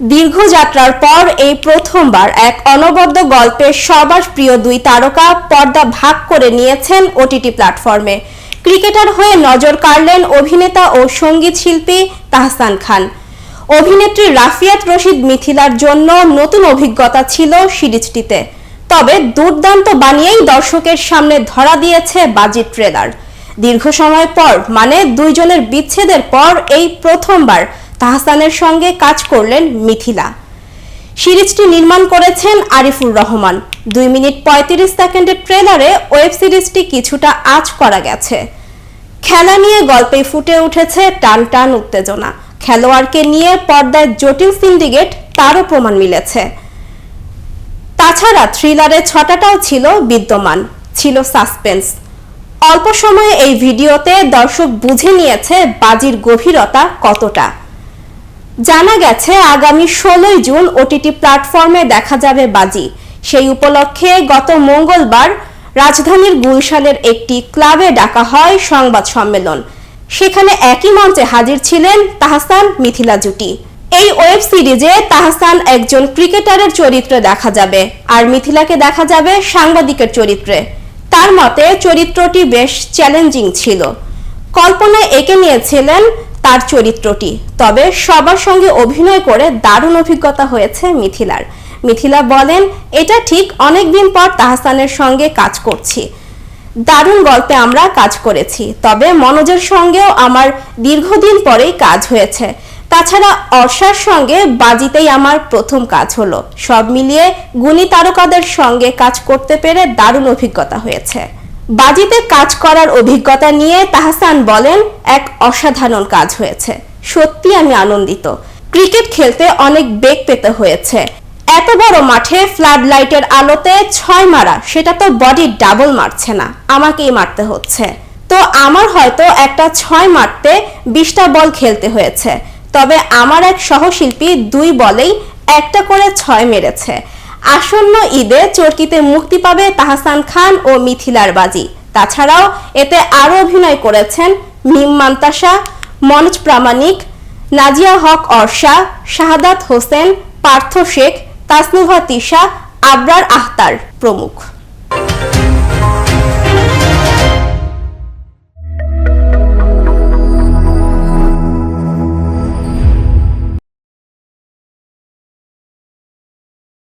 দীর্ঘ যাত্রার পর এই প্রথমবার এক অনবদ্য গল্পের সবার প্রিয় দুই তারকা পর্দা ভাগ করে নিয়েছেন ওটিটি প্ল্যাটফর্মে। ক্রিকেটার হয়ে নজর কাড়লেন অভিনেতা ও সংগীত শিল্পী তাহসান খান। অভিনেত্রী রাফিয়াত রশিদ মিথিলার জন্য নতুন অভিজ্ঞতা ছিল সিরিজটিতে। তবে দুর্দান্ত বানিয়েই দর্শকের সামনে ধরা দিয়েছে বাজি ট্রেলার। দীর্ঘ সময় পর মানে দুইজনের বিচ্ছেদের পর, এই প্রথমবার তাহসানের সঙ্গে কাজ করলেন মিথিলা। সিরিজটি নির্মাণ করেছেন আরিফুর রহমান। দুই মিনিট পঁয়ত্রিশ সেকেন্ডের ট্রেলারে ওয়েব সিরিজটি কিছুটা আঁচ করা গেছে। খেলা নিয়ে গল্পে ফুটে উঠেছে টান টান উত্তেজনা। খেলোয়াড়কে নিয়ে পর্দায় জটিল সিন্ডিকেট তারও প্রমাণ মিলেছে। তাছাড়া থ্রিলারের ছটাটাও ছিল বিদ্যমান, ছিল সাসপেন্স। অল্প সময়ে এই ভিডিওতে দর্শক বুঝে নিয়েছে বাজির গভীরতা কতটা। জানা গেছে, আগামী ষোলোই জুন ওটিটি প্ল্যাটফর্মে দেখা যাবে বাজি। সেই উপলক্ষে গত মঙ্গলবার রাজধানীর গুলশানের একটি ক্লাবে ডাকা হয় সংবাদ সম্মেলন। সেখানে একই মঞ্চে হাজির ছিলেন তাহসান মিথিলা জুটি। এই ওয়েব সিরিজে তাহসান একজন ক্রিকেটারের চরিত্রে দেখা যাবে, আর মিথিলাকে দেখা যাবে সাংবাদিকের চরিত্রে। তার মতে, চরিত্রটি বেশ চ্যালেঞ্জিং ছিল। কল্পনায় এঁকে নিয়েছিলেন তার চরিত্রটি। তবে সবার সঙ্গে অভিনয় করে দারুণ অভিজ্ঞতা হয়েছে মিথিলার। মিথিলা বলেন, এটা ঠিক অনেকদিন পর তাহসানের সঙ্গে কাজ করছি। দারুণ গল্পে আমরা কাজ করেছি, তবে মনোজের সঙ্গেও আমার দীর্ঘদিন পরেই কাজ হয়েছে। তাছাড়া অর্ষার সঙ্গে বাজিতেই আমার প্রথম কাজ হলো। সব মিলিয়ে গুণী তারকাদের সঙ্গে কাজ করতে পেরে দারুণ অভিজ্ঞতা হয়েছে। বাজিতে কাজ করার অভিজ্ঞতা নিয়ে তাহসান বলেন, এক অসাধারণ কাজ হয়েছে। সত্যি আমি আনন্দিত। ক্রিকেট খেলতে অনেক বেগ পেতে হয়েছে। এত বড় মাঠে ফ্লাড লাইটের আলোতে ছয় মারা, সেটা তো বডি ডাবল মারছে না। আমাকেই মারতে হচ্ছে। তো আমার হয়তো একটা ছয় মারতে বিশটা বল খেলতে হয়েছে। তবে আমার এক সহশিল্পী দুই বলেই একটা করে ছয় মেরেছে। আসন্ন ঈদে চরকিতে মুক্তি পাবে তাহসান খান ও মিথিলার বাজি। তাছাড়াও এতে আরও অভিনয় করেছেন মিম মান্তাসা, মনোজ প্রামাণিক, নাজিয়া হক অর্ষা, শাহাদাত হোসেন, পার্থ শেখ, তাসনুভা তিশা, আবরার আহতার প্রমুখ।